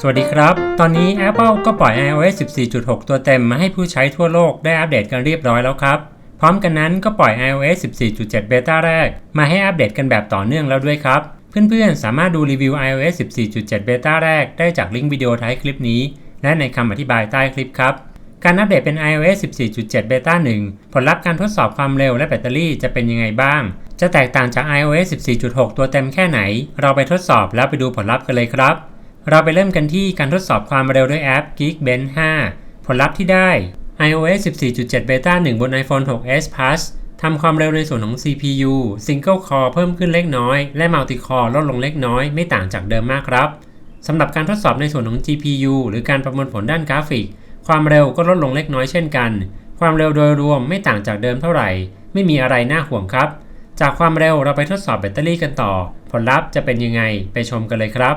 สวัสดีครับ ตอนนี้ Apple ก็ปล่อย iOS 14.6 ตัวเต็มมาให้ผู้ใช้ทั่วโลกได้อัปเดตกันเรียบร้อยแล้วครับ พร้อมกันนั้นก็ปล่อย iOS 14.7เบต้าแรก มาให้อัปเดตกันแบบต่อเนื่องแล้วด้วยครับ เพื่อนๆ สามารถดูรีวิว iOS 14.7เบต้าแรกได้จากลิงก์วิดีโอท้ายคลิปนี้ และในคำอธิบายใต้คลิปครับ การอัปเดตเป็น iOS 14.7เบต้า1ผลลัพธ์การทดสอบความเร็วและแบตเตอรี่จะเป็นยังไงบ้าง จะแตกต่างจาก iOS 14.6 ตัวเต็มแค่ไหน เราไปทดสอบแล้วไปดูผลลัพธ์กันเลยครับ เราไปเริ่มกันที่การทดสอบความเร็วด้วยแอป Geekbench 5 ผลลัพธ์ที่ได้ iOS 14.7 Beta 1 บน iPhone 6s Plus ทำความเร็วในส่วนของ CPU Single Core เพิ่มขึ้นเล็กน้อย และ Multi Core ลดลงเล็กน้อย ไม่ต่างจากเดิมมากครับ สำหรับการทดสอบในส่วนของ GPU หรือการประมวลผลด้านกราฟิก ความเร็วก็ลดลงเล็กน้อยเช่นกัน ความเร็วโดยรวมไม่ต่างจากเดิมเท่าไหร่ ไม่มีอะไรน่าห่วงครับ จากความเร็วเราไปทดสอบแบตเตอรี่กันต่อ ผลลัพธ์จะเป็นยังไง ไปชมกันเลยครับ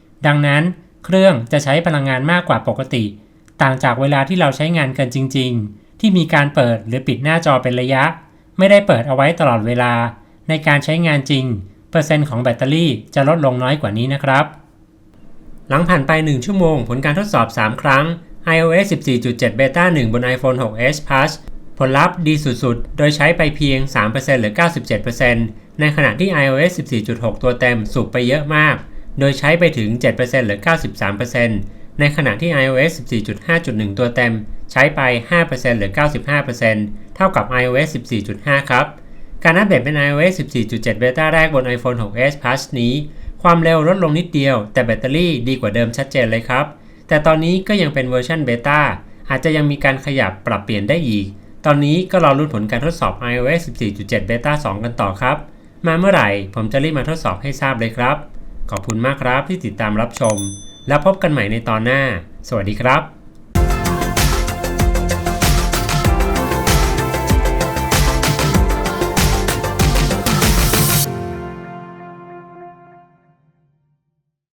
ดังนั้นเครื่องจะใช้พลังงานมากกว่าปกติ ต่างจากเวลาที่เราใช้งานกันจริง ๆ ที่มีการเปิดหรือปิดหน้าจอเป็นระยะ ไม่ได้เปิดเอาไว้ตลอดเวลา ในการใช้งานจริง เปอร์เซ็นต์ของแบตเตอรี่จะลดลงน้อยกว่านี้นะครับ หลังผ่านไป 1 ชั่วโมง ผลการทดสอบ 3 ครั้ง iOS 14.7 Beta 1 บน iPhone 6s Plus ผลลัพธ์ดีสุดๆ โดยใช้ไปเพียง 3%หรือ 97%ในขณะที่ iOS 14.6 ตัวเต็มสูบไปเยอะมาก โดยใช้ไปถึง 7%หรือ 93%ในขณะที่ iOS 14.5.1 ตัวเต็ม ใช้ไป 5%หรือ 95%เท่ากับ iOS 14.5 ครับ การอัปเดตเป็น iOS 14.7 Beta แรกบน iPhone 6s Plus นี้ ความเร็วลดลงนิดเดียว แต่แบตเตอรี่ดีกว่าเดิมชัดเจนเลยครับ แต่ตอนนี้ก็ยังเป็นเวอร์ชันเบต้าอาจจะยังมีการขยับปรับเปลี่ยนได้อีก ตอนนี้ก็รอรุ้นผลการทดสอบ iOS 14.7 Beta 2 กันต่อครับ มาเมื่อไหร่ผมจะรีบมาทดสอบให้ทราบเลยครับ ขอบคุณมากครับที่ติดตามรับชม แล้วพบกันใหม่ในตอนหน้า สวัสดีครับ